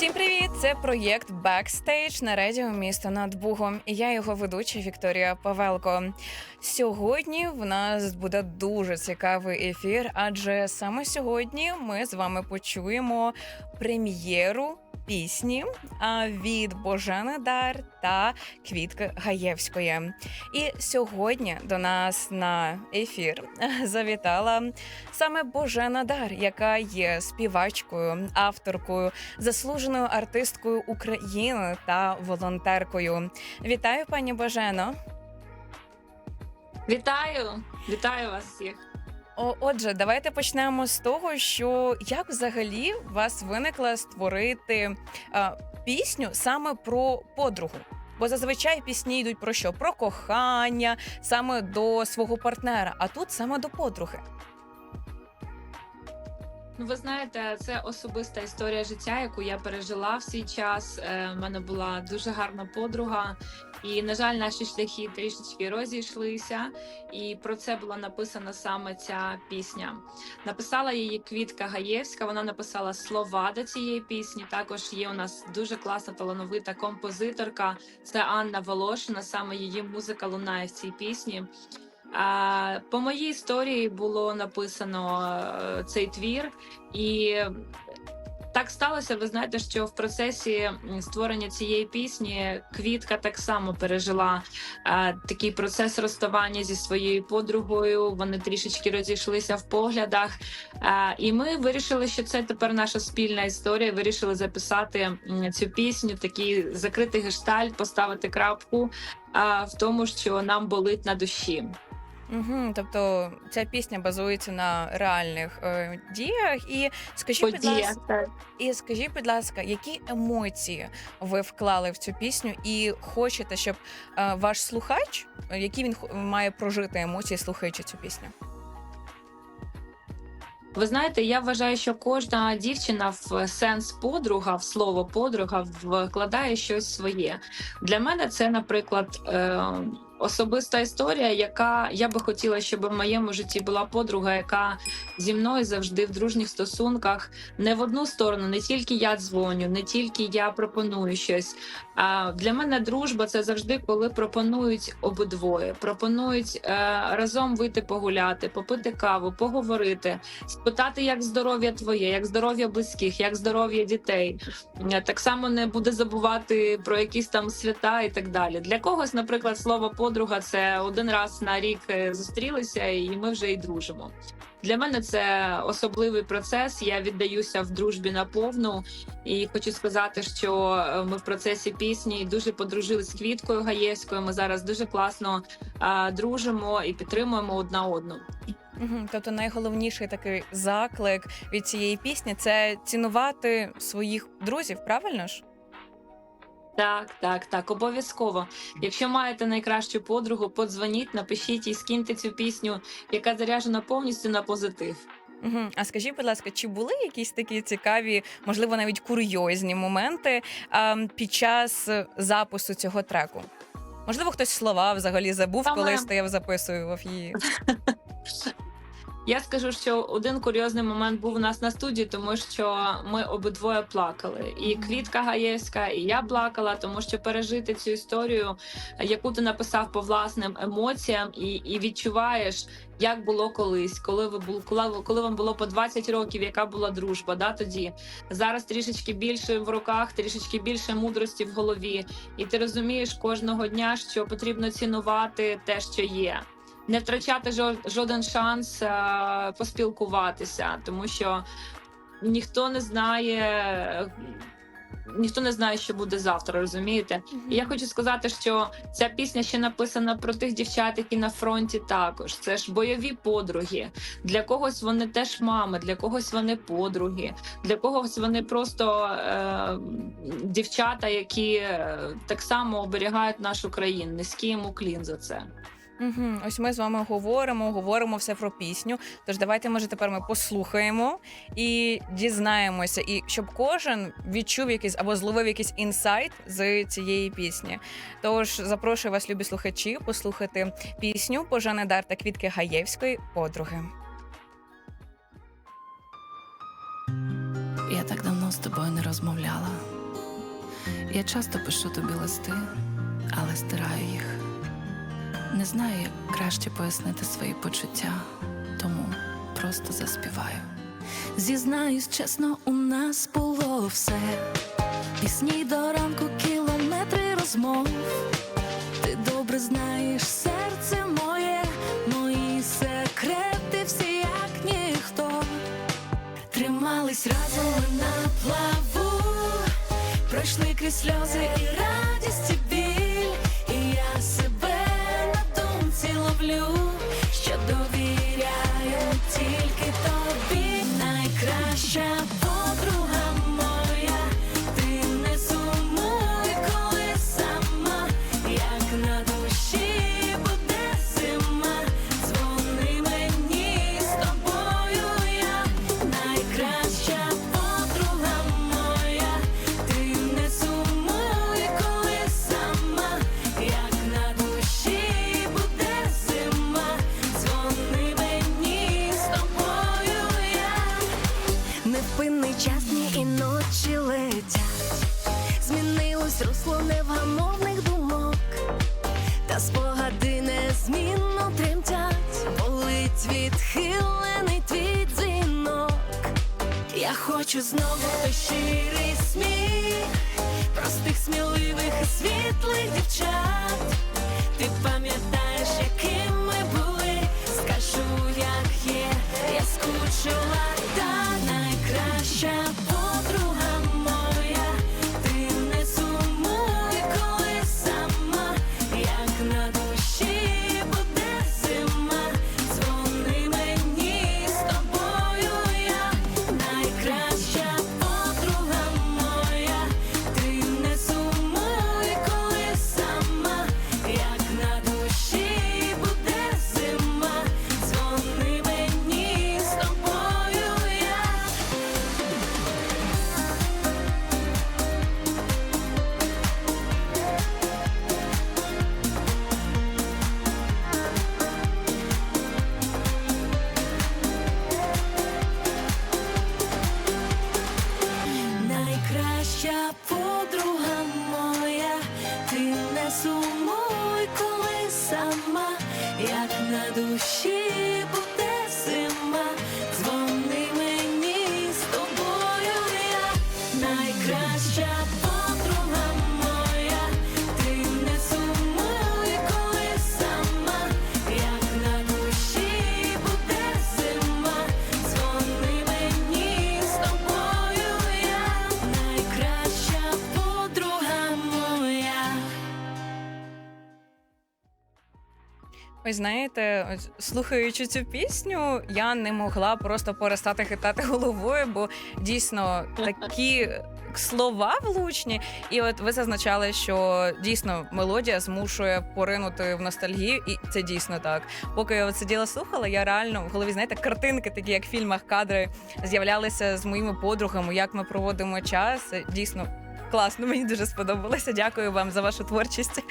Всім привіт! Це проєкт Бекстейдж на радіо місто над Бугом. І я його ведуча Вікторія Павелко. Сьогодні в нас буде дуже цікавий ефір, адже саме сьогодні ми з вами почуємо прем'єру пісні від Божени Дар та Квітки Гаєвської. І сьогодні до нас на ефір завітала саме Божена Дар, яка є співачкою, авторкою, заслуженою артисткою України та волонтеркою. Вітаю, пані Божено. Вітаю, вітаю вас всіх. Отже, давайте почнемо з того, що як взагалі вас виникла створити а, пісню саме про подругу. Бо зазвичай пісні йдуть про що? Про кохання, саме до свого партнера, а тут саме до подруги. Ну, ви знаєте, це особиста історія життя, яку я пережила в свій час. Е, У мене була дуже гарна подруга, і на жаль, наші шляхи трішечки розійшлися. І про це була написана саме ця пісня. Написала її Квітка Гаєвська. Вона написала слова до цієї пісні. Також є у нас дуже класна талановита композиторка. Це Анна Волошина. Саме її музика лунає в цій пісні. А, По моїй історії було написано е, цей твір, і так сталося. Ви знаєте, що в процесі створення цієї пісні Квітка так само пережила а, такий процес розставання зі своєю подругою. Вони трішечки розійшлися в поглядах. А, і ми вирішили, що це тепер наша спільна історія. Вирішили записати цю пісню, такий закритий гештальт, поставити крапку а, в тому, що нам болить на душі. Угу, тобто ця пісня базується на реальних е, діях. І скажіть, будь ласка, і скажіть, будь ласка, які емоції ви вклали в цю пісню, і хочете, щоб е, ваш слухач, е, які він хо- має прожити емоції, слухаючи цю пісню? Ви знаєте, я вважаю, що кожна дівчина в сенс подруга, в слово подруга вкладає щось своє. Для мене це, наприклад, е, особиста історія, яка я би хотіла, щоб в моєму житті була подруга, яка зі мною завжди в дружніх стосунках не в одну сторону, не тільки я дзвоню, не тільки я пропоную щось. А для мене дружба це завжди коли пропонують обидвоє, пропонують е, разом вийти погуляти, попити каву, поговорити спитати, як здоров'я твоє, як здоров'я близьких, як здоров'я дітей. Е, Так само не буде забувати про якісь там свята і так далі. Для когось, наприклад, слово подруга це один раз на рік е, зустрілися, і ми вже й дружимо. Для мене це особливий процес. Я віддаюся в дружбі наповну, і хочу сказати, що е, ми в процесі пісні дуже подружились з Квіткою Гаєвською. Ми зараз дуже класно а, дружимо і підтримуємо одна одну. Угу, тобто найголовніший такий заклик від цієї пісні це цінувати своїх друзів, правильно ж? Так, так, так, обов'язково. Якщо маєте найкращу подругу, подзвоніть, напишіть і скиньте цю пісню, яка заряджена повністю на позитив. Угу. А скажіть, будь ласка, чи були якісь такі цікаві, можливо, навіть курйозні моменти а, під час е, запису цього треку? Можливо, хтось слова взагалі забув, Саме- коли стояв записував її. Я скажу, що один курйозний момент був у нас на студії, тому що ми обидвоє плакали. І Квітка Гаєвська, і я плакала, тому що пережити цю історію, яку ти написав по власним емоціям, і, і відчуваєш, як було колись, коли ви були, коли, коли вам було по 20 років, яка була дружба, да тоді. Зараз трішечки більше в руках, трішечки більше мудрості в голові, і ти розумієш кожного дня, що потрібно цінувати те, що є не втрачати жо- жоден шанс е, поспілкуватися, тому що ніхто не знає. Ніхто не знає, що буде завтра, розумієте? І я хочу сказати, що ця пісня ще написана про тих дівчат, які на фронті також. Це ж бойові подруги. Для когось вони теж мами, для когось вони подруги, для когось вони просто е, дівчата, які е, так само оберігають нашу країну. Низький йому клін за це. Угу. Ось ми з вами говоримо, говоримо все про пісню. Тож давайте, може, тепер ми послухаємо і дізнаємося, і щоб кожен відчув якийсь або зловив якийсь інсайт з цієї пісні. Тож запрошую вас, любі слухачі, послухати пісню Пожани Дар та Квітки Гаєвської подруги. Я так давно з тобою не розмовляла. Я часто пишу тобі листи, але стираю їх. Не знаю, як краще пояснити свої почуття, тому просто заспіваю. Зізнаюсь, чесно, у нас було все. Пісні до ранку, кілометри розмов. Ти добре знаєш серце моє, мої секрети всі як ніхто. Тримались разом на плаву, пройшли крізь сльози і радість Невпинний час дні і ночі летять, змінилось русло невгамовних думок, та спогади незмінно тремтять, болить відхилений твій дзвінок. Я хочу знову той щирий сміх, простих сміливих і світлих дівчат. Ти пам'ятаєш, яким ми були, скажу, як є, я скучила Ви знаєте, ось, слухаючи цю пісню, я не могла просто перестати хитати головою, бо дійсно такі слова влучні. І от ви зазначали, що дійсно мелодія змушує поринути в ностальгію, і це дійсно так. Поки я от сиділа слухала, я реально в голові знаєте, картинки, такі як в фільмах, кадри з'являлися з моїми подругами, як ми проводимо час. Дійсно. Класно, мені дуже сподобалося. Дякую вам за вашу творчість.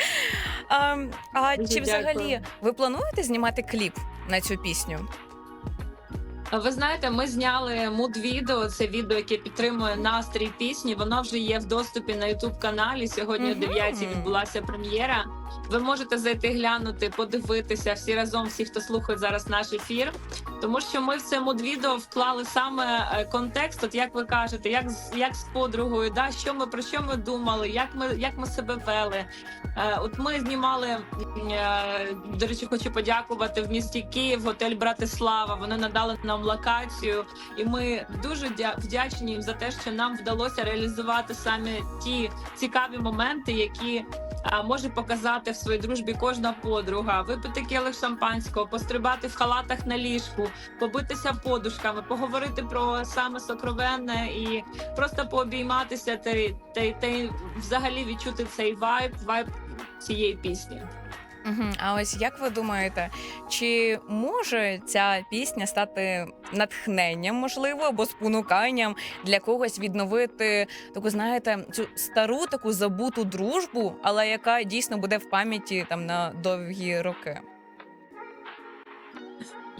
А, а Дуже чи взагалі дякую. ви плануєте знімати кліп на цю пісню? Ви знаєте, ми зняли муд-відео. Це відео, яке підтримує настрій пісні. Воно вже є в доступі на Ютуб каналі. Сьогодні о 9 відбулася прем'єра. Ви можете зайти глянути, подивитися всі разом, всі, хто слухає зараз наш ефір. Тому що ми в це муд-відео вклали саме е, контекст. От як ви кажете, як як з подругою, да що ми про що ми думали, як ми як ми себе вели. Е, От ми знімали е, до речі, хочу подякувати в місті Київ, готель Братислава. Вони надали нам локацію, і ми дуже вдячні їм за те, що нам вдалося реалізувати саме ті цікаві моменти, які а, може показати в своїй дружбі кожна подруга, випити келих шампанського, пострибати в халатах на ліжку, побитися подушками, поговорити про саме сокровенне і просто пообійматися та, й- та, взагалі відчути цей вайб, вайб цієї пісні. Угу. А ось як ви думаєте, чи може ця пісня стати натхненням, можливо, або спонуканням для когось відновити таку, знаєте, цю стару таку забуту дружбу, але яка дійсно буде в пам'яті там на довгі роки?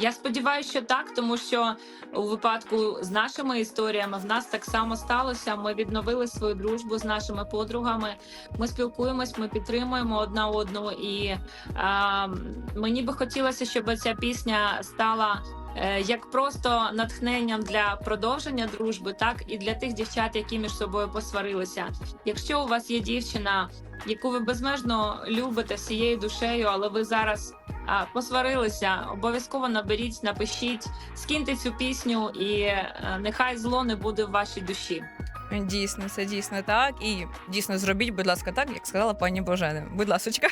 Я сподіваюся, що так, тому що у випадку з нашими історіями в нас так само сталося. Ми відновили свою дружбу з нашими подругами. Ми спілкуємось, ми підтримуємо одна одну, і а, мені би хотілося, щоб ця пісня стала. е, Як просто натхненням для продовження дружби, так і для тих дівчат, які між собою посварилися. Якщо у вас є дівчина, яку ви безмежно любите всією душею, але ви зараз посварилися, обов'язково наберіть, напишіть, скиньте цю пісню, і е, нехай зло не буде в вашій душі. Дійсно, це дійсно так. І дійсно зробіть, будь ласка, так, як сказала пані Божена. Будь ласочка.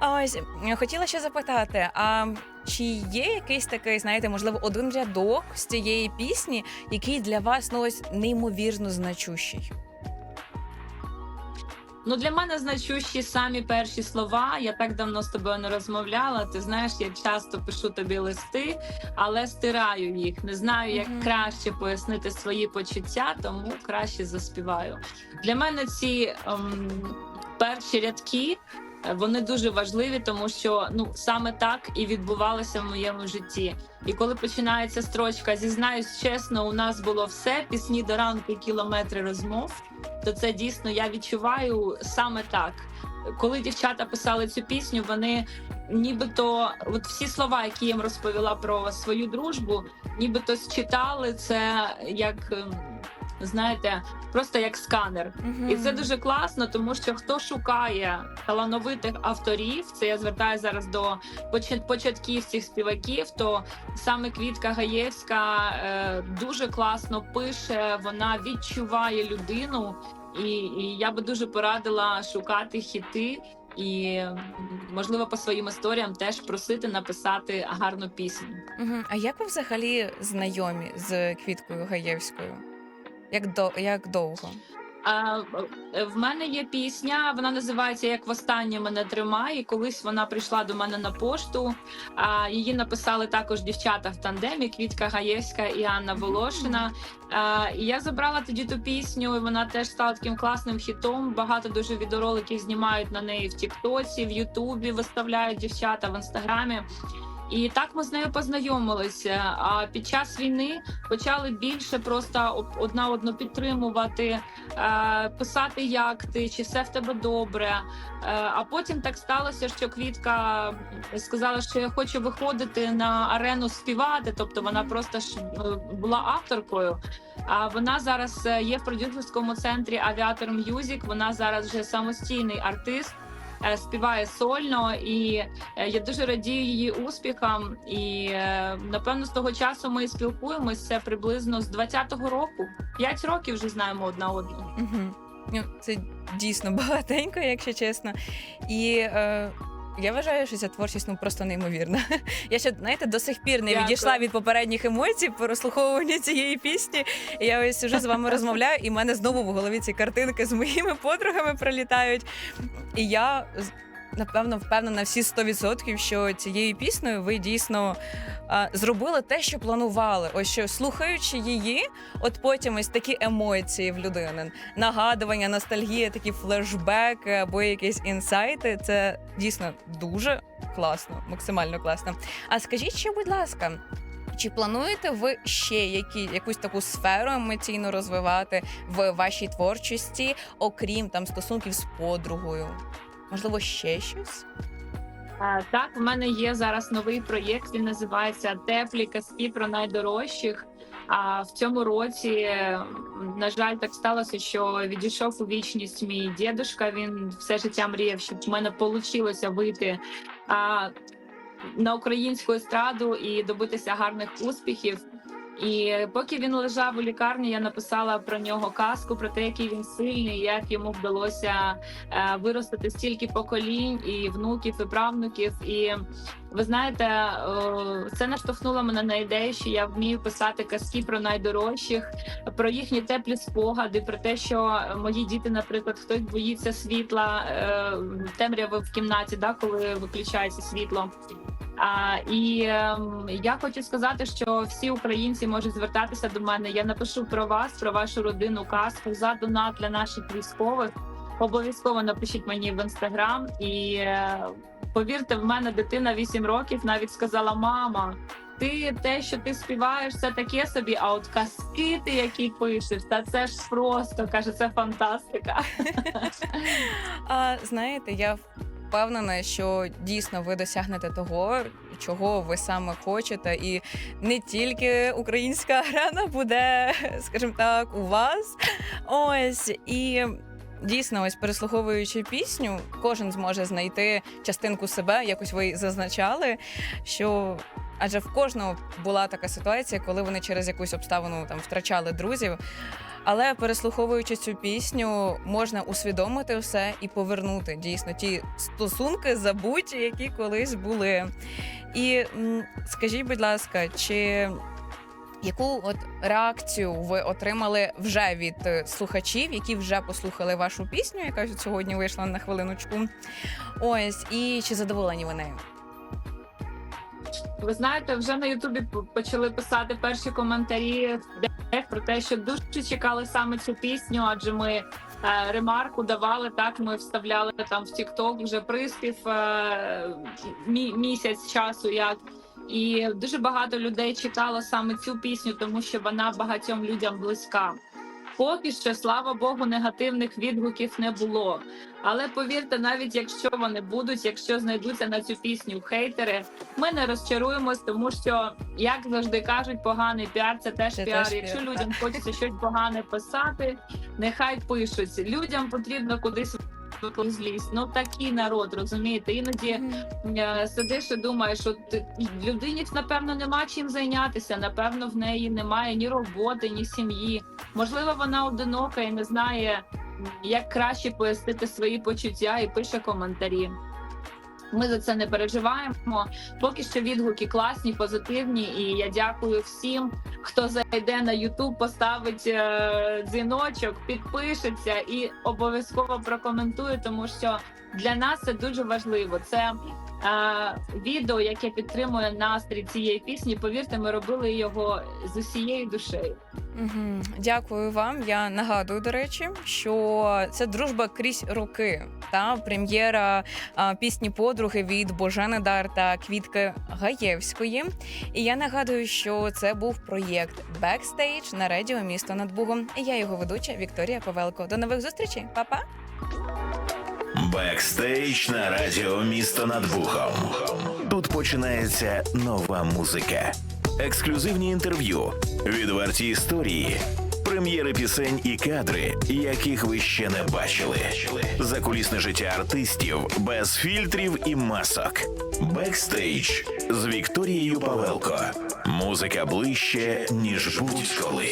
Ось хотіла ще запитати: а чи є якийсь такий, знаєте, можливо, один рядок з цієї пісні, який для вас ну ось неймовірно значущий? Ну для мене значущі самі перші слова. Я так давно з тобою не розмовляла. Ти знаєш, я часто пишу тобі листи, але стираю їх. Не знаю, як Мгм. краще пояснити свої почуття, тому краще заспіваю. Для мене ці ем, перші рядки. Вони дуже важливі, тому що ну саме так і відбувалося в моєму житті. І коли починається строчка, зізнаюсь чесно, у нас було все пісні до ранку, кілометри розмов. То це дійсно я відчуваю саме так. Коли дівчата писали цю пісню, вони нібито от всі слова, які їм розповіла про свою дружбу, нібито считали це як ем, знаєте, просто як сканер. І це дуже класно, тому що хто шукає талановитих авторів, це я звертаю зараз до почат- початківців співаків. То саме Квітка Гаєвська е, дуже класно пише, вона відчуває людину, і, і я би дуже порадила шукати хіти. І можливо по своїм історіям теж просити написати гарну пісню. Мгм. А як ви взагалі знайомі з Квіткою Гаєвською? Як до як довго? А, е, в мене є пісня, вона називається Як востаннє мене тримає. І Колись вона прийшла до мене на пошту. А, її написали також дівчата в тандемі Квітка Гаєвська і Анна Волошина. А, і я забрала тоді ту пісню, і вона теж стала таким класним хітом. Багато дуже відеороликів знімають на неї в Тіктоці, в Ютубі виставляють дівчата в інстаграмі. І так ми з нею познайомилися. А під час війни почали більше просто одна одну підтримувати, е, писати, як ти, чи все в тебе добре. Е, а потім так сталося, що Квітка сказала, що я хочу виходити на арену співати. Тобто вона просто ж е, була авторкою. А вона зараз є в продюсерському центрі Авіатор М'юзік. Вона зараз вже самостійний артист. Співає сольно, і е, я дуже радію її успіхам. І е, напевно з того часу ми спілкуємося приблизно з 20-го року. П'ять років вже знаємо одна одну. Угу. Це дійсно багатенько, якщо чесно. І е, я вважаю, що ця творчість ну просто неймовірна. Я ще знаєте, до сих пір не Дякую. відійшла від попередніх емоцій по розслуховуванню цієї пісні. І я ось уже з вами розмовляю, і в мене знову в голові ці картинки з моїми подругами пролітають. І я напевно впевнена всі 100%, що цією піснею ви дійсно а, зробили те, що планували. Ось що слухаючи її, от потім ось такі емоції в людини, нагадування, ностальгія, такі флешбеки або якісь інсайти. Це дійсно дуже класно, максимально класно. А скажіть ще, будь ласка. Чи плануєте ви ще які, якусь таку сферу емоційно розвивати в вашій творчості, окрім там стосунків з подругою? Можливо, ще щось? Е, Так, в мене є зараз новий проєкт. Він називається Теплі казки про найдорожчих. А в цьому році, на жаль, так сталося, що відійшов у вічність мій дідушка. Він все життя мріяв, щоб в мене вийшло вийти а, на українську естраду і добитися гарних успіхів. І поки він лежав у лікарні, я написала про нього казку, про те, який він сильний, як йому вдалося е, виростити стільки поколінь і внуків, і правнуків. І ви знаєте, е, це наштовхнуло мене на ідею, що я вмію писати казки про найдорожчих, про їхні теплі спогади, про те, що мої діти, наприклад, хтось боїться світла, е, темряви в кімнаті, да, коли виключається світло. А, і ем, я хочу сказати, що всі українці можуть звертатися до мене. Я напишу про вас, про вашу родину казку за донат для наших військових. Обов'язково напишіть мені в інстаграм і е, повірте, в мене дитина 8 років навіть сказала: мама. Ти те, що ти співаєш, це таке собі. А от казки ти, які пишеш, та це ж просто каже, це фантастика. А знаєте, я впевнена, що дійсно ви досягнете того, чого ви саме хочете, і не тільки українська арена буде, скажімо так, у вас. Ось і. Дійсно, ось переслуховуючи пісню, кожен зможе знайти частинку себе. Якось ви зазначали, що адже в кожного була така ситуація, коли вони через якусь обставину там втрачали друзів. Але переслуховуючи цю пісню, можна усвідомити все і повернути дійсно ті стосунки забуті, які колись були. І скажіть, будь ласка, чи яку от реакцію ви отримали вже від е, слухачів, які вже послухали вашу пісню, яка сьогодні вийшла на хвилиночку? Ось, і чи задоволені нею? Ви знаєте, вже на Ютубі почали писати перші коментарі про те, що дуже чекали саме цю пісню, адже ми е, ремарку давали так. Ми вставляли там в TikTok вже приспів е, мі- місяць часу. Як і дуже багато людей чекало саме цю пісню, тому що вона багатьом людям близька. Поки що, слава Богу, негативних відгуків не було. Але повірте, навіть якщо вони будуть, якщо знайдуться на цю пісню хейтери, ми не розчаруємось, тому що як завжди кажуть, поганий піар це теж Це піар. теж Якщо піар, людям хочеться щось погане писати, нехай пишуть. Людям потрібно кудись викликати злість. Ну такий народ, розумієте? Іноді е, сидиш і думаєш, що ти- людині напевно нема чим зайнятися. Напевно, в неї немає ні роботи, ні сім'ї. Можливо, вона одинока і не знає, як краще пояснити свої почуття і пише коментарі. Ми за це не переживаємо. Поки що відгуки класні, позитивні, і я дякую всім, хто зайде на YouTube, поставить е, дзвіночок, підпишеться і обов'язково прокоментує, тому що для нас це дуже важливо. Це відео, яке підтримує настрій цієї пісні. Повірте, ми робили його з усією душею. Угу. Дякую вам. Я нагадую, до речі, що це дружба крізь роки. Та прем'єра пісні подруги від Божени Дар та Квітки Гаєвської. І я нагадую, що це був проєкт Бекстейдж на радіо місто над Бугом. І я його ведуча Вікторія Павелко. До нових зустрічей, Па-па! Бекстейдж на радіо місто над Бухом. Тут починається нова музика, ексклюзивні інтерв'ю, відверті історії, прем'єри пісень і кадри, яких ви ще не бачили. Закулісне життя артистів без фільтрів і масок. Бекстейдж з Вікторією Павелко. Музика ближче, ніж будь-коли.